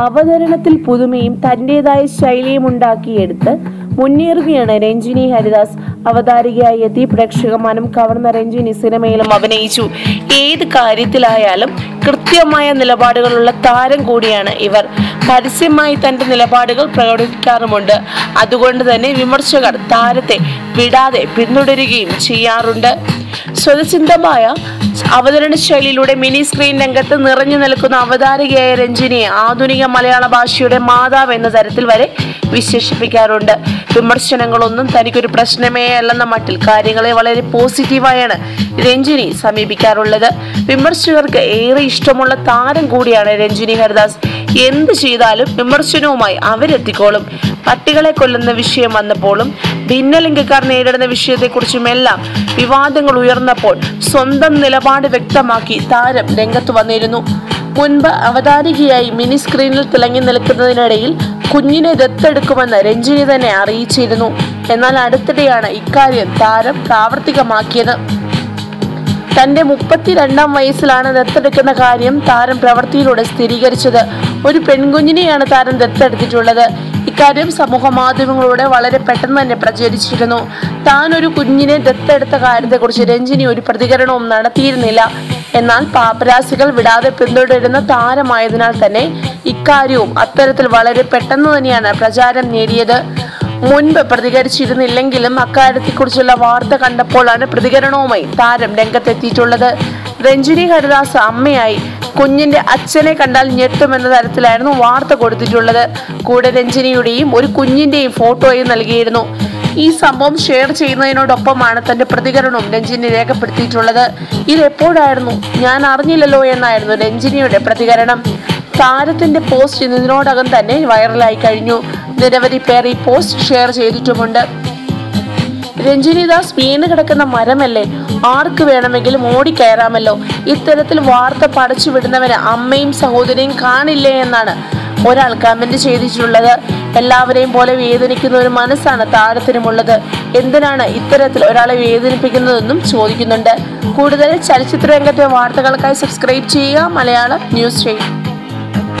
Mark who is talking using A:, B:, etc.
A: അവതരണത്തിൽ പുതുമയും തന്റേതായ ശൈലിയും ഉണ്ടാക്കിയെടുത്ത് മുന്നേറുകയാണ് രഞ്ജിനി ഹരിദാസ്. അവതാരികയായി എത്തി പ്രേക്ഷക മനം കവർന്ന രഞ്ജിനി സിനിമയിലും അഭിനയിച്ചു. ഏത് കാര്യത്തിലായാലും കൃത്യമായ നിലപാടുകളുള്ള താരം കൂടിയാണ് ഇവർ. പരസ്യമായി തന്റെ നിലപാടുകൾ പ്രകടിപ്പിക്കാറുമുണ്ട്. അതുകൊണ്ട് തന്നെ വിമർശകർ താരത്തെ വിടാതെ പിന്തുടരുകയും ചെയ്യാറുണ്ട്. സ്വതസിദ്ധമായ അവതരണ ശൈലിയിലൂടെ മിനി സ്ക്രീൻ രംഗത്ത് നിറഞ്ഞു നിൽക്കുന്ന അവതാരകയായ രഞ്ജിനിയെ ആധുനിക മലയാള ഭാഷയുടെ മാതാവ് എന്ന തരത്തിൽ വരെ വിശേഷിപ്പിക്കാറുണ്ട്. വിമർശനങ്ങളൊന്നും തനിക്കൊരു പ്രശ്നമേ അല്ലെന്ന മട്ടിൽ കാര്യങ്ങളെ വളരെ പോസിറ്റീവായാണ് രഞ്ജിനി സമീപിക്കാറുള്ളത്. വിമർശകർക്ക് ഏറെ ഇഷ്ടമുള്ള താരം കൂടിയാണ് രഞ്ജിനി ഹരിദാസ്. എന്ത് ചെയ്താലും വിമർശനവുമായി അവരെത്തിക്കോളും. പട്ടികളെ കൊല്ലുന്ന വിഷയം വന്നപ്പോഴും ഭിന്നലിംഗക്കാർ നേരിടുന്ന വിഷയത്തെക്കുറിച്ചുമെല്ലാം വിവാദങ്ങൾ ഉയർന്നപ്പോൾ സ്വന്തം നിലപാട് വ്യക്തമാക്കി താരം രംഗത്ത് വന്നിരുന്നു. മുൻപ് അവതാരികയായി മിനി സ്ക്രീനിൽ തിളങ്ങി നിൽക്കുന്നതിനിടയിൽ കുഞ്ഞിനെ ദത്തെടുക്കുമെന്ന് രഞ്ജിനി തന്നെ അറിയിച്ചിരുന്നു. എന്നാൽ അടുത്തിടെയാണ് ഇക്കാര്യം താരം പ്രാവർത്തികമാക്കിയത്. തന്റെ മുപ്പത്തിരണ്ടാം വയസ്സിലാണ് ദത്തെടുക്കുന്ന കാര്യം താരം പ്രവൃത്തിയിലൂടെ സ്ഥിരീകരിച്ചത്. ഒരു പെൺകുഞ്ഞിനെയാണ് താരം ദത്തെടുത്തിട്ടുള്ളത്. ഇക്കാര്യം സമൂഹ മാധ്യമങ്ങളിലൂടെ വളരെ പെട്ടെന്ന് തന്നെ പ്രചരിച്ചിരുന്നു. താൻ ഒരു കുഞ്ഞിനെ ദത്തെടുത്ത കാര്യത്തെക്കുറിച്ച് രഞ്ജിനി ഒരു പ്രതികരണവും നടത്തിയിരുന്നില്ല. എന്നാൽ പാപ്പരാസികൾ വിടാതെ പിന്തുടരുന്ന താരമായതിനാൽ തന്നെ ഇക്കാര്യവും അത്തരത്തിൽ വളരെ പെട്ടെന്ന് തന്നെയാണ് പ്രചാരം നേടിയത്. മുൻപ് പ്രതികരിച്ചിരുന്നില്ലെങ്കിലും അക്കാര്യത്തെക്കുറിച്ചുള്ള വാർത്ത കണ്ടപ്പോഴാണ് പ്രതികരണവുമായി താരം രംഗത്തെത്തിയിട്ടുള്ളത്. രഞ്ജിനി ഹരിദാസ് അമ്മയായി. കുഞ്ഞിന്റെ അച്ഛനെ കണ്ടാൽ ഞെട്ടുമെന്ന തരത്തിലായിരുന്നു വാർത്ത കൊടുത്തിട്ടുള്ളത്. കൂടെ രഞ്ജിനിയുടെയും ഒരു കുഞ്ഞിന്റെയും ഫോട്ടോയും നൽകിയിരുന്നു. ഈ സംഭവം ഷെയർ ചെയ്യുന്നതിനോടൊപ്പമാണ് തന്റെ പ്രതികരണവും രഞ്ജിനി രേഖപ്പെടുത്തിയിട്ടുള്ളത്. ഇതെപ്പോഴായിരുന്നു ഞാൻ അറിഞ്ഞില്ലല്ലോ എന്നായിരുന്നു രഞ്ജിനിയുടെ പ്രതികരണം. താരത്തിന്റെ പോസ്റ്റ് ഇതിനോടകം തന്നെ വൈറലായി കഴിഞ്ഞു. നിരവധി പേർ ഈ പോസ്റ്റ് ഷെയർ ചെയ്തിട്ടുമുണ്ട്. രഞ്ജിനിദാസ് വീണ് കിടക്കുന്ന മരമല്ലേ? ആർക്ക് വേണമെങ്കിലും ഓടി കയറാമല്ലോ. ഇത്തരത്തിൽ വാർത്ത പടച്ചു വിടുന്നവന് അമ്മയും സഹോദരിയും കാണില്ലേ എന്നാണ് ഒരാൾ കമന്റ് ചെയ്തിട്ടുള്ളത്. എല്ലാവരെയും പോലെ വേദനിക്കുന്ന ഒരു മനസ്സാണ് താരത്തിനുമുള്ളത്. എന്തിനാണ് ഇത്തരത്തിൽ ഒരാളെ വേദനിപ്പിക്കുന്നതെന്നും ചോദിക്കുന്നുണ്ട്. കൂടുതൽ ചലച്ചിത്ര രംഗത്തെ വാർത്തകൾക്കായി സബ്സ്ക്രൈബ് ചെയ്യുക. മലയാളം ന്യൂസ് ചെയ്യും.